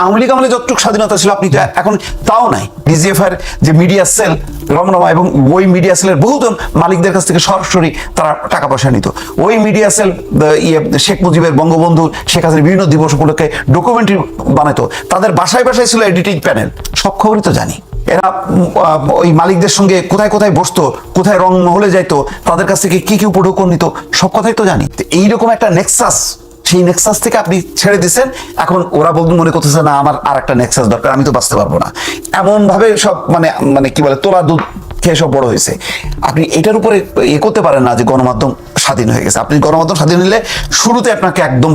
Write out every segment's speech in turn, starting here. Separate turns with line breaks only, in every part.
আওয়ামী লীগ আমলে যতটুকু স্বাধীনতা ছিল, আপনি এখন তাও নাই। ডিজিএফ এর যে মিডিয়া সেল রমরমা এবং ওই মিডিয়া সেলের বহুজন মালিকদের কাছ থেকে সরাসরি তারা টাকা পয়সা নিত। ওই মিডিয়া সেল ইয়ে শেখ মুজিবের বঙ্গবন্ধু, শেখ হাসিনার বিভিন্ন দিবস উপলক্ষে ডকুমেন্টারি বানাতো তাদের বাসায় বাসায় ছিল এডিটিং প্যানেল সব খবরই তো জানি। এরা ওই মালিকদের সঙ্গে কোথায় কোথায় বসতো, কোথায় রং মহলে যাইতো, তাদের কাছ থেকে কি কি উপঢৌকন নিত, সব কথাই তো জানি। এইরকম একটা নেক্সাস সেই নেক্সাস থেকে আপনি ছেড়ে দিচ্ছেন এখন ওরা বলতে মনে করতেছে, না, আমার আর একটা নেক্সাস দরকার, আমি তো বাঁচতে পারব না। এমন ভাবে সব মানে মানে কি বলে, তোলা দুধ খেয়ে সব বড় হয়েছে। আপনি এটার উপরে এ করতে পারেন না যে গণমাধ্যম স্বাধীন হয়ে গেছে। আপনি গণমাধ্যম স্বাধীন হলে শুরুতে আপনাকে একদম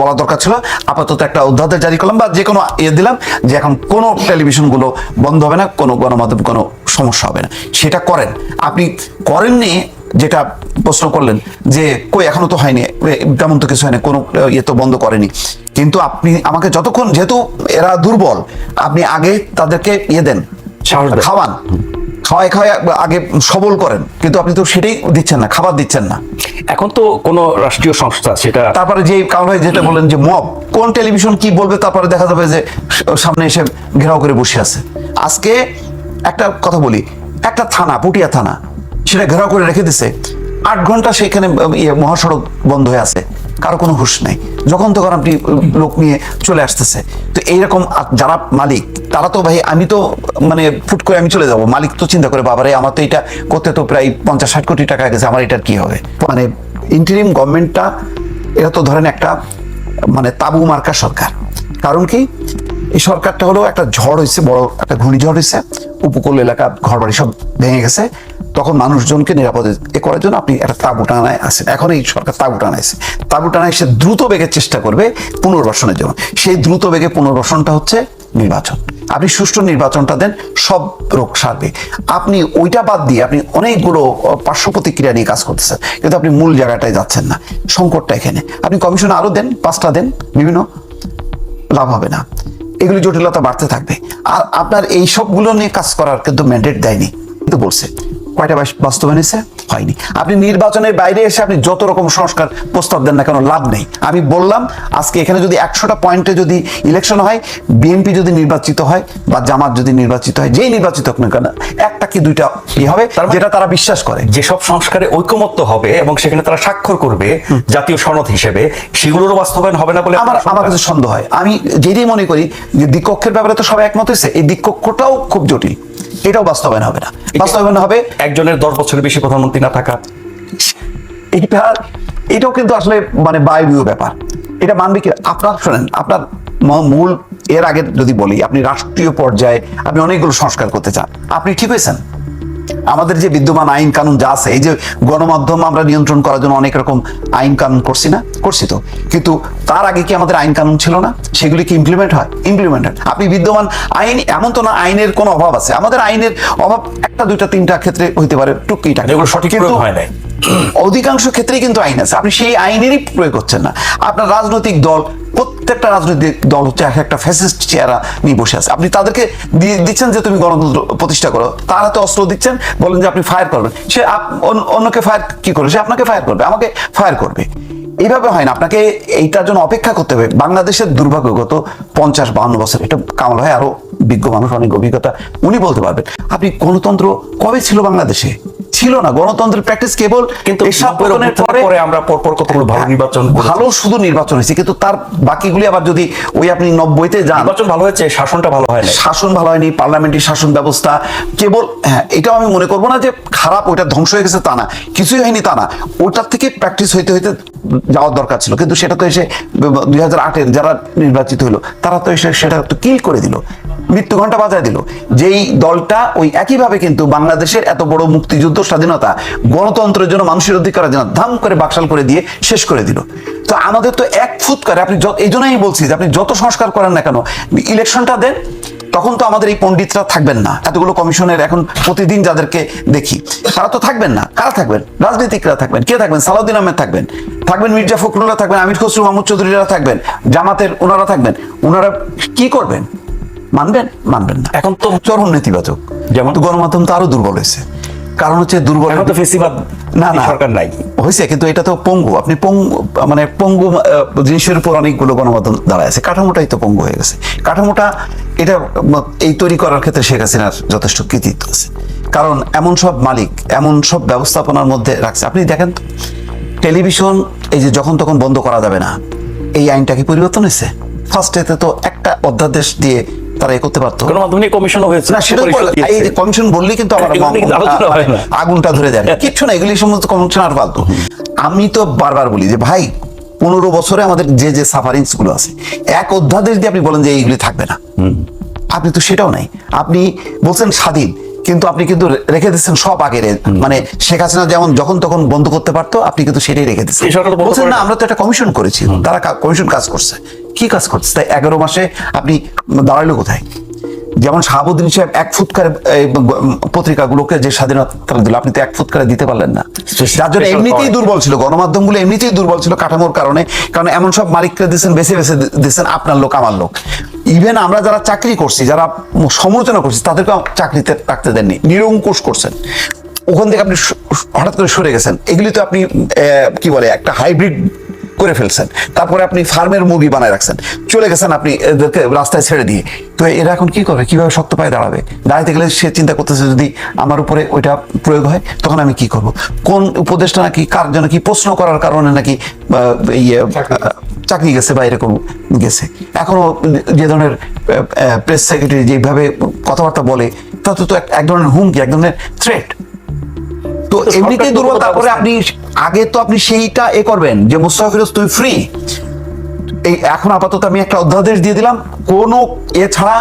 বলা দরকার ছিল। আপাতত একটা অধ্যাদেশ জারি করলাম বা যে কোনো ইয়ে দিলাম যে এখন কোনো টেলিভিশনগুলো বন্ধ হবে না, কোনো গণমাধ্যম, কোনো সমস্যা হবে না। সেটা করেন। আপনি করেননি যেটা প্রশ্ন করলেন যে কই এখনও তো হয়নি? তেমন তো কিছু হয়নি কোনো ইয়ে তো বন্ধ করেনি। কিন্তু আপনি আমাকে যতক্ষণ যেহেতু এরা দুর্বল আপনি আগে তাদেরকে ইয়ে দেন খাওয়ান। খাওয়াই খাওয়াই আগে সবল করেন কিন্তু আপনি তো সেটাই দিচ্ছেন না খাবার দিচ্ছেন না।
এখন তো কোন রাষ্ট্রীয় সংস্থা সেটা
তারপরে যে কারণ ভাই যেটা বলেন যে মব কোন টেলিভিশন কি বলবে তারপরে দেখা যাবে যে সামনে এসে ঘেরাও করে বসে আছে। আজকে একটা কথা বলি একটা থানা পুটিয়া থানা সেটা ঘেরাও করে রেখে দিছে। আট ঘণ্টা সেখানে ইয়ে মহাসড়ক বন্ধ হয়ে আছে। কারও কোনো হুঁশ নাই। যখন তখন আপনি লোক নিয়ে চলে আসতেছে। তো এইরকম যারা মালিক, তারা তো ভাই, আমি তো মানে ফুট করে আমি চলে যাব। মালিক তো চিন্তা করে, বাবারে, আমার তো এটা করতে তো প্রায় পঞ্চাশ ষাট কোটি টাকা গেছে, আমার এটার কি হবে? মানে ইন্টারিম গভর্নমেন্টটা এটা তো ধরেন একটা মানে তাবু মার্কা সরকার। কারণ কি? এই সরকারটা হলো একটা ঝড় হয়েছে বড় একটা ঘূর্ণিঝড় হয়েছে উপকূল এলাকা ঘর বাড়ি সব ভেঙে গেছে। তখন মানুষজনকে নিরাপদে এ করার জন্য আপনি একটা তাবু টানায় আসেন এখন এই সরকার তাবু টানাইছে। তাবু টানায় সে দ্রুত বেগের চেষ্টা করবে পুনর্বাসনের জন্য। সেই দ্রুত বেগে পুনর্বাসনটা হচ্ছে নির্বাচন। আপনি সুষ্ঠু নির্বাচনটা দেন, সব রোগ সারবে। আপনি ওইটা বাদ দিয়ে আপনি অনেকগুলো পার্শ্ব প্রতিক্রিয়া নিয়ে কাজ করতেছেন, কিন্তু আপনি মূল জায়গাটায় যাচ্ছেন না। সংকটটা এখানে। আপনি কমিশন আরও দেন, পাঁচটা দেন, বিভিন্ন লাভ হবে না। এগুলি জটিলতা বাড়তে থাকবে। আর আপনার এই সবগুলো নিয়ে কাজ করার কিন্তু ম্যান্ডেট দেয়নি, কিন্তু বলছে। কয়টা বাস- বাস্তবায়ন হয়েছে? হয়নি। আপনি নির্বাচনের বাইরে এসে আপনি যত রকম সংস্কার প্রস্তাব দেন না কেন লাভ নেই। আমি বললাম আজকে এখানে যদি একশোটা পয়েন্টে যদি ইলেকশন হয় বিএনপি যদি নির্বাচিত হয় বা জামাত যদি নির্বাচিত হয় যেই নির্বাচিত হোক না কেন একটা কি দুইটা কি হবে যেটা তারা বিশ্বাস করে।
যেসব সংস্কারে ঐকমত্য হবে এবং সেখানে তারা স্বাক্ষর করবে জাতীয় সনদ হিসেবে সেগুলোরও বাস্তবায়ন হবে না বলে
আমার আমার কাছে সন্দেহ হয়। আমি যেটাই মনে করি যে দ্বিকক্ষের ব্যাপারে তো সবাই একমত হয়েছে। এই দ্বিকক্ষটাও খুব জটিল। এটাও বাস্তবায়ন হবে না। বাস্তবায়ন হবে
একজনের দশ বছরের বেশি প্রধানমন্ত্রী না থাকা।
এটা এটাও কিন্তু আসলে মানে বায়বীয় ব্যাপার। এটা মানবে কি? আপনার শোনেন আপনার মূল এর আগে যদি বলি আপনি রাষ্ট্রীয় পর্যায়ে আপনি অনেকগুলো সংস্কার করতে চান। আপনি ঠিক হয়েছেন। আমাদের যে বিদ্যমান আইন কানুন যা আছে এই যে গণমাধ্যম আমরা নিয়ন্ত্রণ করার জন্য অনেক রকম আইন কানুন করছি না? করছি তো। কিন্তু তার আগে কি আমাদের আইন কানুন ছিল না? সেগুলি কি ইমপ্লিমেন্ট হয়? ইমপ্লিমেন্ট হয়। আপনি বিদ্যমান আইন এমন তো না আইনের কোনো অভাব আছে। আমাদের আইনের অভাব একটা দুইটা তিনটা ক্ষেত্রে হইতে পারে টুকিটা
যেগুলো সঠিক হয় নাই।
অধিকাংশ ক্ষেত্রেই কিন্তু আইন আছে। আপনি সেই আইনেরই প্রয়োগ করছেন না। আপনার রাজনৈতিক দল, প্রত্যেকটা রাজনৈতিক দল হচ্ছে এক একটা ফ্যাসিস্ট চেহারা নিয়ে বসে আছে। আপনি তাদেরকে দিয়ে দিচ্ছেন যে তুমি গণতন্ত্র প্রতিষ্ঠা করো। তার হাতে অস্ত্র দিচ্ছেন, বলেন যে আপনি ফায়ার করবেন। সে অন্যকে ফায়ার কি করবে? সে আপনাকে ফায়ার করবে, আমাকে ফায়ার করবে। এইভাবে হয় না। আপনাকে এইটার জন্য অপেক্ষা করতে হবে। বাংলাদেশের দুর্ভাগ্যগত পঞ্চাশ বাহান্ন বছর, এটা কামাল হয় আরও বিজ্ঞ মানুষ, অনেক অভিজ্ঞতা, উনি বলতে পারবেন, আপনি গণতন্ত্র কবে ছিল বাংলাদেশে? ছিল না। গণতন্ত্রের প্র্যাকটিস কেবল
কিন্তু
পরে
পরে আমরা পরপর কতগুলো ভালো নির্বাচন
ভালো শুধু নির্বাচন হয়েছে। কিন্তু তার বাকিগুলি আবার যদি ওই আপনি নব্বইতে যান
নির্বাচন ভালো হয়েছে শাসনটা ভালো হয়
শাসন ভালো হয়নি পার্লামেন্টারি শাসন ব্যবস্থা কেবল হ্যাঁ এটাও আমি মনে করব না যে খারাপ ওইটা ধ্বংস হয়ে গেছে তা না। কিছুই হয়নি তা না। ওটার থেকে প্র্যাকটিস হইতে হইতে যাওয়ার দরকার ছিল। কিন্তু সেটা তো এসে দুই হাজার আটের যারা নির্বাচিত হলো তারা তো এসে সেটা তো কিল করে দিল। মৃত্যু ঘণ্টা বাজায় দিল। যেই দলটা ওই একইভাবে কিন্তু বাংলাদেশের এত বড় মুক্তিযুদ্ধ স্বাধীনতা গণতন্ত্রের জন্য মানুষের অধিকারের জন্য ধাম করে বাকশাল করে দিয়ে শেষ করে দিল। তো আমাদের তো এক ফুট করে, আপনি এই জন্যই বলছি যে আপনি যত সংস্কার করেন না কেন, ইলেকশনটা দেন, তখন তো আমাদের এই পণ্ডিতরা থাকবেন না। এতগুলো কমিশনের এখন প্রতিদিন যাদেরকে দেখি, তারা তো থাকবেন না। কারা থাকবেন? রাজনীতিকরা থাকবেন। কে থাকবেন? সালাউদ্দিন আহমেদ থাকবেন। থাকবেন মির্জা ফখরুল্লাহ থাকবেন, আমির খসরু মাহমুদ চৌধুরীরা থাকবেন, জামাতের ওনারা থাকবেন। ওনারা কি করবেন? মানবেন? মানবেন না।
এখন তো
চরম নেতিবাচক।
যেমন?
তো গণমাধ্যম তো আরও দুর্বল হয়েছে। কারণ হচ্ছে দুর্বল
এখন তো ফেসিবাদ
না না।
সরকার নাই।
হয়েছে কিন্তু এটা তো পঙ্গু। আপনি পঙ্গু মানে পঙ্গু জিনিসের উপর অনেকগুলো গণমাধ্যম দাঁড়ায় আছে। কাঠামোটাই তো পঙ্গু হয়ে গেছে। কাঠামোটা এটা এই তৈরি করার ক্ষেত্রে শেখ হাসিনার যথেষ্ট কৃতিত্ব আছে। কারণ এমন সব মালিক এমন সব ব্যবস্থাপনার মধ্যে রাখছে। আপনি দেখেন তো টেলিভিশন এই যে যখন তখন বন্ধ করা যাবে না এই আইনটা কি পরিবর্তন হয়েছে? ফার্স্ট এতে তো একটা অধ্যাদেশ দিয়ে তারা এ করতে পারতো
গণমাধ্যমে কমিশনও হয়েছে
না সেটা
পরিষদ
বলে-
দিয়েছে।
এই কমিশন বললেই কিন্তু আমার
হয়।
আগুনটা ধরে দেয় কিচ্ছু না এগুলি সমস্ত কমিশন আর ফালতু আমি তো বারবার বলি যে ভাই পনেরো বছরে আমাদের যে যে সাফারিংসগুলো আছে এক অধ্যাদেশ দিয়ে আপনি বলেন যে এইগুলি থাকবে না। আপনি তো সেটাও নাই। আপনি বলছেন স্বাধীন। কিন্তু আপনি কিন্তু রেখে দিচ্ছেন সব আগে মানে শেখ হাসিনা যেমন যখন তখন বন্ধ করতে পারতো আপনি কিন্তু সেটাই রেখে দিচ্ছেন। বলছেন
না।
আমরা তো একটা কমিশন করেছি। তারা কমিশন কাজ করছে। কি কাজ করছে? তাই এগারো মাসে আপনি দাঁড়াইলো কোথায়? যেমন শাহাবুদ্দিন সাহেব এক ফুট করে এই, পত্রিকাগুলোকে যে স্বাধীনতা দিল আপনি তো এক ফুটকারে দিতে পারলেন না। যার জন্য এমনিতেই দুর্বল ছিল। গণমাধ্যমগুলো এমনিতেই দুর্বল ছিল কাঠামোর কারণে। কারণ এমন সব মালিককে দিচ্ছেন বেছে বেছে দিচ্ছেন আপনার লোক আমার লোক। ইভেন আমরা যারা চাকরি করছি, যারা সমালোচনা করছি তাদেরকে চাকরিতে রাখতে দেননি, নিরঙ্কুশ করছেন। ওখান থেকে আপনি হঠাৎ করে সরে গেছেন। এগুলি তো আপনি কি বলে, একটা হাইব্রিড করে ফেলছেন। তারপরে আপনি ফার্মের মুরগি বানায় রাখছেন। চলে গেছেন আপনি এদেরকে রাস্তায় ছেড়ে দিয়ে। তো এরা এখন কি করবে? কীভাবে শক্ত পায়ে দাঁড়াবে? দাঁড়াতে গেলে সে চিন্তা করতেছে, যদি আমার উপরে ওইটা প্রয়োগ হয়, তখন আমি কি করব? কোন উপদেশটা নাকি, কার জন্য কি প্রশ্ন করার কারণে নাকি ইয়ে চাকরি গেছে বা এরকম গেছে। এখনও যে ধরনের প্রেস সেক্রেটারি যেভাবে কথাবার্তা বলে তাতে তো এক- ধরনের হুমকি এক ধরনের থ্রেট তো এমনিতেই দুর্বল তারপরে আপনি আগে তো আপনি সেইটা এ করবেন যে মুস্তাফা ফিরোজ তুই ফ্রি এই এখন আপাতত আমি একটা অধ্যাদেশ দিয়ে দিলাম কোনো এ ছাড়া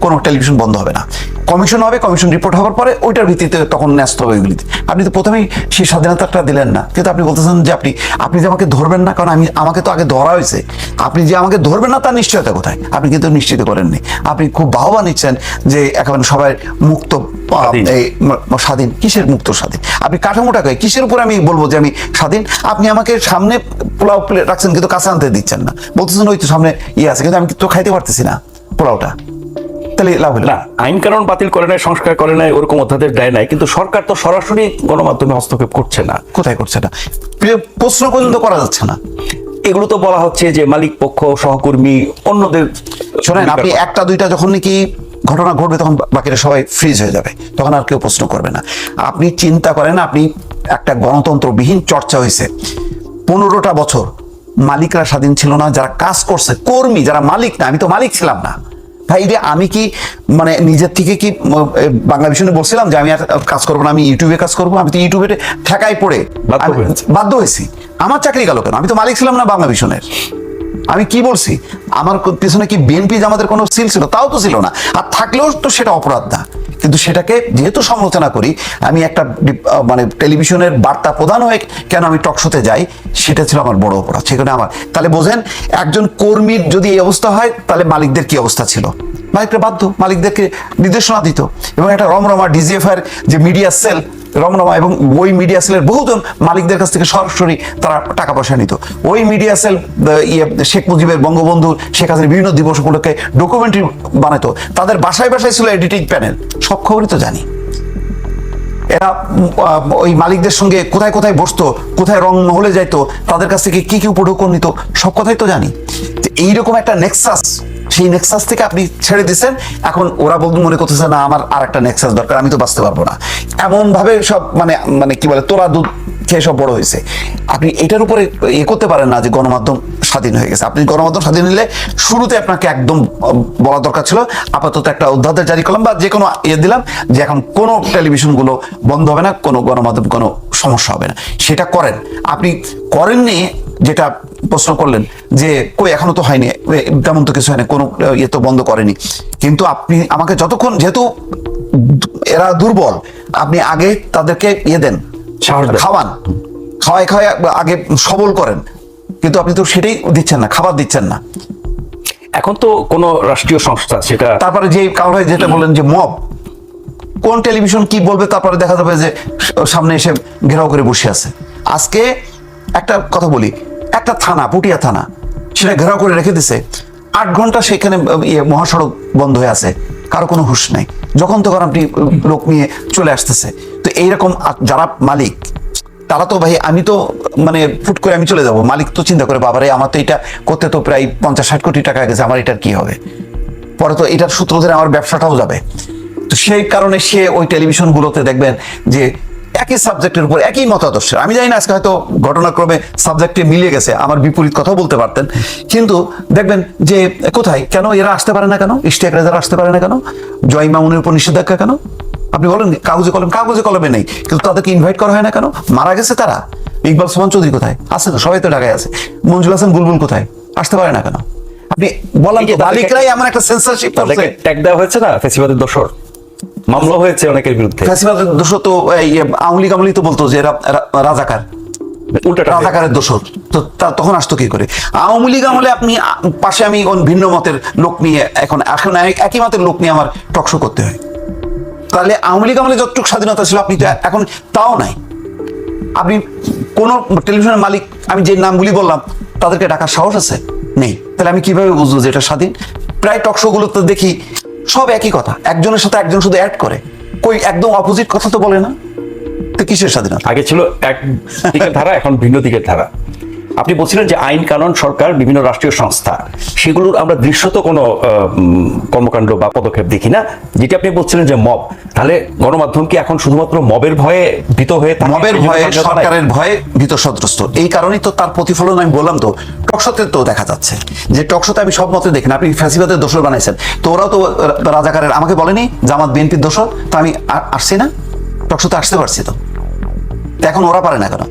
কোনো টেলিভিশন বন্ধ হবে না। কমিশন হবে কমিশন রিপোর্ট হওয়ার পরে ওইটার ভিত্তিতে তখন ন্যস্ত হবে ওইগুলিতে আপনি তো প্রথমেই সেই স্বাধীনতাটা দিলেন না। কিন্তু আপনি বলতেছেন যে আপনি আপনি যে আমাকে ধরবেন না কারণ আমি আমাকে তো আগে ধরা হয়েছে। আপনি যে আমাকে ধরবেন না তার নিশ্চয়তা কোথায়? আপনি কিন্তু নিশ্চিত করেননি। আপনি খুব বাহবা নিচ্ছেন যে একেবারে সবাই মুক্ত
স্বাধীন।
কিসের মুক্ত স্বাধীন? আপনি কাঠামোটা কাঠামোটাকে কিসের উপর আমি বলব যে আমি স্বাধীন? আপনি আমাকে সামনে পোলাও রাখছেন কিন্তু কাছে আনতে দিচ্ছেন না। বলতেছেন ওই তো সামনে ইয়ে আছে কিন্তু আমি তো খাইতে পারতেছি না পোলাওটা। তাহলে লাভ হলো।
না আইন কানুন বাতিল করে নাই সংস্কার করে নাই ওরকম অধ্যাদেশ দেয় নাই কিন্তু সরকার তো সরাসরি গণমাধ্যমে হস্তক্ষেপ করছে না।
কোথায় করছে না? প্রশ্ন পর্যন্ত করা যাচ্ছে না।
এগুলো তো বলা হচ্ছে যে মালিক পক্ষ সহকর্মী অন্যদের
শোনেন আপনি একটা দুইটা যখন নাকি ঘটনা ঘটবে তখন বাকিরা সবাই ফ্রিজ হয়ে যাবে। তখন আর কেউ প্রশ্ন করবে না। আপনি চিন্তা করেন আপনি একটা গণতন্ত্রবিহীন চর্চা হয়েছে পনেরোটা বছর মালিকরা স্বাধীন ছিল না যারা কাজ করছে কর্মী যারা মালিক না আমি তো মালিক ছিলাম না। ভাই রে আমি কি মানে নিজের থেকে কি বাংলা বিষয়ে বলছিলাম যে আমি আর কাজ করব না আমি ইউটিউবে কাজ করব আমি তো ইউটিউবে ঠেকাই পড়ে।
বাধ্য
বাধ্য হয়েছি। আমার চাকরি গেল কেন? আমি তো মালিক ছিলাম না বাংলা ভীষণের আমি কি বলছি? আমার পিছনে কি বিএনপি আমাদের কোনো সিল ছিল? তাও তো ছিল না। আর থাকলেও তো সেটা অপরাধ না। কিন্তু সেটাকে যেহেতু সমালোচনা করি, আমি একটা মানে টেলিভিশনের বার্তা প্রধান হয়ে কেন আমি টকশোতে যাই, সেটা ছিল আমার বড় অপরাধ। সেখানে আমার তাহলে বোঝেন, একজন কর্মীর যদি এই অবস্থা হয়, তাহলে মালিকদের কি অবস্থা ছিল? মালিকরা বাধ্য। মালিকদেরকে নির্দেশনা দিত। এবং একটা রমরমা ডিজিএফআর যে মিডিয়া সেল রমরমা এবং ওই মিডিয়া সেলের বহুজন মালিকদের কাছ থেকে সরাসরি তারা টাকা পয়সা নিত। ওই মিডিয়া সেল ইয়ে শেখ মুজিবের বঙ্গবন্ধু, শেখ হাসিনার বিভিন্ন দিবস উপলক্ষে ডকুমেন্টারি বানাতো। তাদের বাসায় বাসায় ছিল এডিটিং প্যানেল সব খবরই তো জানি। এরা ওই মালিকদের সঙ্গে কোথায় কোথায় বসতো, কোথায় রং মহলে যাইতো, তাদের কাছ থেকে কি কি উপঢৌকন নিত, সব কথাই তো জানি। এইরকম একটা নেক্সাস সেই নেক্সাস থেকে আপনি ছেড়ে দিচ্ছেন এখন ওরা বলতে মনে করতেছে, না, আমার আর একটা নেক্সাস দরকার, আমি তো বাঁচতে পারব না। এমন ভাবে সব মানে মানে কি বলে, তোরা দুধ খেয়ে সব বড় হয়েছে। আপনি এটার উপরে ইয়ে করতে পারেন না যে গণমাধ্যম স্বাধীন হয়ে গেছে। আপনি গণমাধ্যম স্বাধীন নিলে শুরুতে আপনাকে একদম বলা দরকার ছিল, আপাতত একটা অধ্যাদেশ জারি করলাম বা যে কোনো ইয়ে দিলাম যে এখন কোনো টেলিভিশনগুলো বন্ধ হবে না, কোনো গণমাধ্যম, কোনো সমস্যা হবে না। সেটা করেন। আপনি করেননি, যেটা প্রশ্ন করলেন যে কই এখনও তো হয়নি তেমন তো কিছু হয়নি কোনো ইয়ে তো বন্ধ করেনি। কিন্তু আপনি আমাকে যতক্ষণ যেহেতু এরা দুর্বল আপনি আগে তাদেরকে ইয়ে দেন খাওয়ান খাওয়াই খাওয়াই আগে সবল করেন। কিন্তু আপনি তো সেটাই দিচ্ছেন না খাবার দিচ্ছেন না।
এখন তো কোনো রাষ্ট্রীয় সংস্থা সেটা
তারপরে যে কারও ভাই যেটা বললেন যে মব কোন টেলিভিশন কি বলবে তারপরে দেখা যাবে যে সামনে এসে ঘেরাও করে বসে আছে। আজকে একটা কথা বলি একটা থানা, পুটিয়া থানা, সেটা ঘেরাও করে রেখে দিছে। আট ঘণ্টা সেখানে ইয়ে মহাসড়ক বন্ধ হয়ে আছে। কারও কোনো হুঁশ নাই। যখন তখন আপনি লোক নিয়ে চলে আসতেছে। তো এইরকম যারা মালিক, তারা তো ভাই, আমি তো মানে ফুট করে আমি চলে যাব। মালিক তো চিন্তা করে, বাবারে, আমার তো এটা করতে তো প্রায় পঞ্চাশ, ষাট কোটি টাকা গেছে, আমার এটার কি হবে? পরে তো এটার সূত্র ধরে আমার ব্যবসাটাও যাবে। তো সেই কারণে সে ওই টেলিভিশনগুলোতে দেখবেন যে একই সাবজেক্টের উপর একই মতাদর্শ আমি জানি না আজকে হয়তো ঘটনাক্রমে সাবজেক্টে মিলিয়ে গেছে আমার বিপরীত কথাও বলতে পারতেন। কিন্তু দেখবেন যে কোথায়? কেন এরা আসতে পারে না কেন? ইস্টেক যারা আসতে পারে না কেন? জয় মামুনের উপর নিষেধাজ্ঞা কেন? আপনি বলেন কাগজে কলম কাগজে কলমে নেই। কিন্তু তাদেরকে ইনভাইট করা হয় না কেন? মারা গেছে তারা ইকবাল সোমান চৌধুরী কোথায়? আছে না সবাই তো ঢাকায় আছে। মঞ্জুল হাসান বুলবুল কোথায়? আসতে পারে না কেন? আপনি বলেন তো মালিকরাই এমন একটা সেন্সারশিপ করছে।
ট্যাগ দেওয়া হয়েছে না ফেসিবাদের দোষর? মামলা হয়েছে অনেকের বিরুদ্ধে।
ফ্যাসিবাদের দোষ তো আওয়ামী লীগ তো বলতো যে এরা রাজাকার। রাজাকারের দোষর তো তখন আসতো কি করে? আওয়ামী লীগ আমলে আপনি পাশে আমি ভিন্ন মতের লোক নিয়ে এখন এখন একই মতের লোক নিয়ে আমার টকশো করতে হয়। তাহলে আওয়ামী লীগ আমলে যতটুকু স্বাধীনতা ছিল আপনি তো এখন তাও নাই। আপনি কোন টেলিভিশনের মালিক আমি যে নামগুলি বললাম তাদেরকে ডাকার সাহস আছে? নেই। তাহলে আমি কীভাবে বুঝব যে এটা স্বাধীন? প্রায় টকশো গুলোতে দেখি সব একই কথা। একজনের সাথে একজন শুধু অ্যাড করে। কই, একদম অপোজিট কথা তো বলে না। তো কিসের স্বাধীনতা?
আগে ছিল এক দিকের ধারা, এখন ভিন্ন দিকের ধারা। আপনি বলছিলেন যে আইন কানুন সরকার বিভিন্ন রাষ্ট্রীয় সংস্থা সেগুলোর আমরা দৃশ্যত কোনো কর্মকাণ্ড বা পদক্ষেপ দেখি না। যেটি আপনি বলছিলেন যে মব তাহলে গণমাধ্যম কি এখন শুধুমাত্র মবের ভয়ে ভীত হয়ে?
মবের ভয়ে সরকারের ভয়ে ভীত সন্ত্রস্ত। এই কারণেই তো তার প্রতিফলন আমি বললাম তো টকশোতে তো দেখা যাচ্ছে। যে টকশোতে আমি সব মতে দেখি না আপনি ফ্যাসিবাদের দোষর বানাইছেন। তো ওরাও তো রাজাকারের আমাকে বলেনি জামাত বিএনপির দোষর তো আমি আসছি না? টকশোতে আসতে পারছি তো। তো এখন ওরা পারে না কেন?